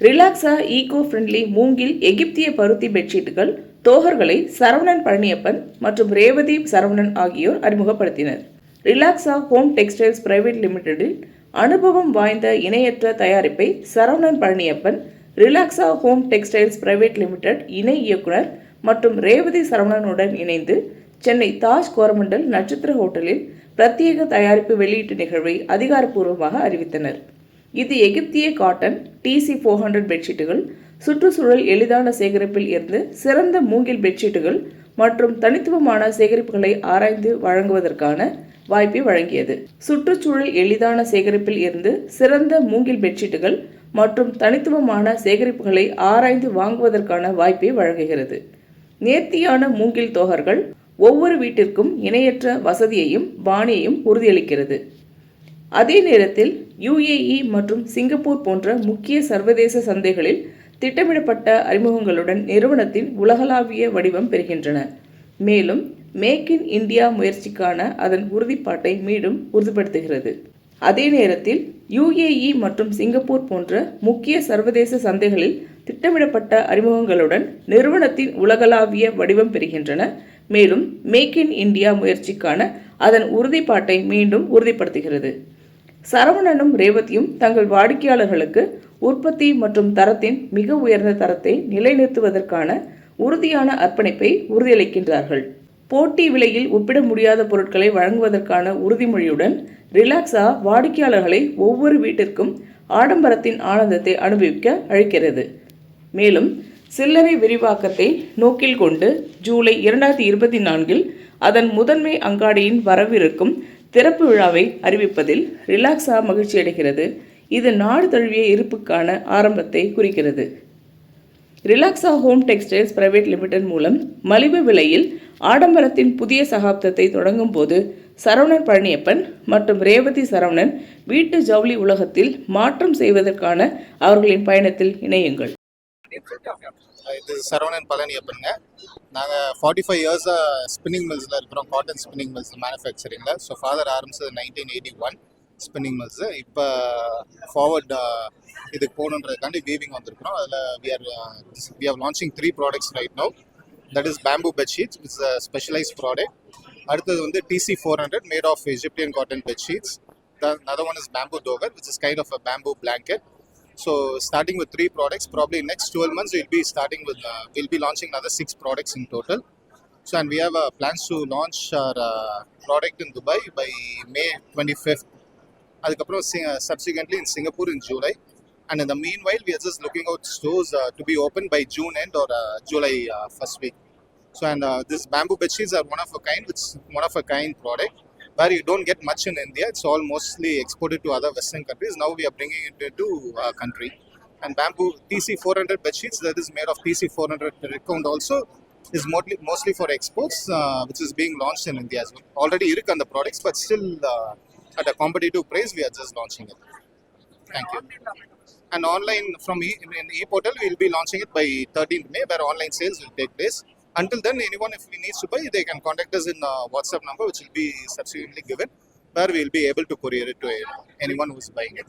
ரிலாக்ஸா eco friendly மூங்கில் எகிப்திய பருத்தி பெட்ஷீட்டுகள் தோகர்களை சரவணன் பழனியப்பன் மற்றும் ரேவதி சரவணன் ஆகியோர் அறிமுகப்படுத்தினர். ரிலாக்ஸா ஹோம் டெக்ஸ்டைல்ஸ் பிரைவேட் லிமிடெடில் அனுபவம் வாய்ந்த இணையற்ற தயாரிப்பை சரவணன் பழனியப்பன் ரிலாக்ஸா ஹோம் டெக்ஸ்டைல்ஸ் பிரைவேட் லிமிடெட் இணை இயக்குனர் மற்றும் ரேவதி சரவணனுடன் இணைந்து சென்னை தாஜ் கோரமண்டல் நட்சத்திர ஹோட்டலில் பிரத்யேக தயாரிப்பு வெளியீட்டு நிகழ்வை அதிகாரப்பூர்வமாக அறிவித்தனர். இது எகிப்திய காட்டன் டிசி ஃபோர் ஹண்ட்ரட் பெட்ஷீட்டுகள் சுற்றுச்சூழல் எளிதான சேகரிப்பில் இருந்து சிறந்த மூங்கில் பெட்ஷீட்டுகள் மற்றும் தனித்துவமான சேகரிப்புகளை ஆராய்ந்து வழங்குவதற்கான வாய்ப்பை வழங்கியது. சுற்றுச்சூழல் எளிதான சேகரிப்பில் இருந்து சிறந்த மூங்கில் பெட்ஷீட்டுகள் மற்றும் தனித்துவமான சேகரிப்புகளை ஆராய்ந்து வாங்குவதற்கான வாய்ப்பை வழங்குகிறது. நேர்த்தியான மூங்கில் தோகர்கள் ஒவ்வொரு வீட்டிற்கும் இணையற்ற வசதியையும் பாணியையும் உறுதியளிக்கிறது. அதே நேரத்தில் யுஏஇ மற்றும் சிங்கப்பூர் போன்ற முக்கிய சர்வதேச சந்தைகளில் திட்டமிடப்பட்ட அறிமுகங்களுடன் நிறுவனத்தின் உலகளாவிய வடிவம் பெறுகின்றன. மேலும் மேக் இன் இந்தியா முயற்சிக்கான அதன் உறுதிப்பாட்டை மீண்டும் உறுதிப்படுத்துகிறது. அதே நேரத்தில் யுஏஇ மற்றும் சிங்கப்பூர் போன்ற முக்கிய சர்வதேச சந்தைகளில் திட்டமிடப்பட்ட அறிமுகங்களுடன் நிறுவனத்தின் உலகளாவிய வடிவம் பெறுகின்றன. மேலும் மேக் இன் இந்தியா முயற்சிக்கான அதன் உறுதிப்பாட்டை மீண்டும் உறுதிப்படுத்துகிறது. சரவணனும் ரேவதியும் தங்கள் வாடிக்கையாளர்களுக்கு உற்பத்தி மற்றும் தரத்தின் மிக உயர்ந்த தரத்தை நிலைநிறுத்துவதற்கான உறுதியான அர்ப்பணிப்பை உறுதியளிக்கின்றார்கள். போட்டி விலையில் ஒப்பிட முடியாத பொருட்களை வழங்குவதற்கான உறுதிமொழியுடன் ரிலாக்ஸா வாடிக்கையாளர்களை ஒவ்வொரு வீட்டிற்கும் ஆடம்பரத்தின் ஆனந்தத்தை அனுபவிக்க அழைக்கிறது. மேலும் சில்லறை விரிவாக்கத்தை நோக்கில் கொண்டு ஜூலை இரண்டாயிரத்தி இருபத்தி நான்கில் அதன் முதன்மை அங்காடியின் வரவிருக்கும் திறப்பு விழாவை அறிவிப்பதில் ரிலாக்ஸா மகிழ்ச்சியடைகிறது இது நாடு தழுவிய இருப்புக்கான ஆரம்பத்தை குறிக்கிறது. ரிலாக்ஸா ஹோம் டெக்ஸ்டைல்ஸ் பிரைவேட் லிமிடெட் மூலம் மலிவு விலையில் ஆடம்பரத்தின் புதிய சகாப்தத்தை தொடங்கும் போது சரவணன் பழனியப்பன் மற்றும் ரேவதி சரவணன் வீட்டு ஜவுளி உலகத்தில் மாற்றம் செய்வதற்கான அவர்களின் பயணத்தில் இணையுங்கள். இது சரவணன் பழனியப்பன் நாங்கள் ஃபார்ட்டி ஃபைவ் இயர்ஸாக ஸ்பின்னிங் மில்ஸில் இருக்கிறோம். காட்டன் ஸ்பின்னிங் மில்ஸ் மேனுஃபேக்சரிங்கில் ஸோ ஃபாதர் ஆரம்பிச்சது nineteen eighty one spinning mills இப்போ ஃபார்வர்ட் இதுக்கு போகணுன்றதுக்காண்டி வீவிங் வந்திருக்கிறோம். அதில் we are we are launching three products right no that is bamboo bedsheets it's a specialise product அடுத்தது வந்து TC four hundred made of Egyptian cotton bedsheets the other one is bamboo dohar which is kind of a bamboo blanket So starting with three products, probably next 12 months we'll be starting with uh, we'll be launching another six products in total. So and we have uh, plans to launch our uh, product in Dubai by May 25th. அதுக்கப்புறம் subsequently in Singapore in July. And in the meanwhile, we are just looking out stores uh, to be open by June end or uh, July uh, first week. So and uh, this bamboo bedsheets are one of a kind. It's one of a kind product where you don't get much in India. It's all mostly exported to other Western countries. Now we are bringing it into our country. And bamboo TC 400 bed sheets that is made of TC 400 recount also is mostly mostly for exports, uh, which is being launched in India as well. Already irk on the products, but still uh, at a competitive price, we are just launching it. Thank you. And online from e, in e-portal, we will be launching it by 13th May, where online sales will take place. Until then, anyone if we needs to buy, they can contact us in uh, WhatsApp number, which will be subsequently given, where we will be able to courier it to anyone who is buying it.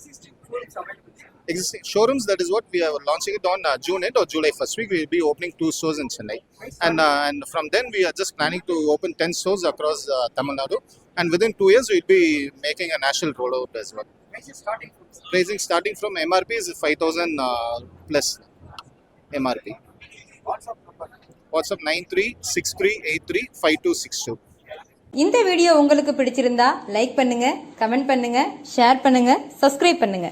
Existing showrooms, that is what we are launching it on uh, June end or July first week. We will be opening two stores in Chennai, and uh, and from then we are just planning to open ten stores across uh, Tamil Nadu, and within two years we will be making a national rollout as well. Pricing starting from MRP is five thousand uh, plus MRP. WhatsApp nine three six three eight three five two six two. இந்த video உங்களுக்கு பிடிச்சிருந்தா like பண்ணுங்க comment பண்ணுங்க share பண்ணுங்க subscribe பண்ணுங்க.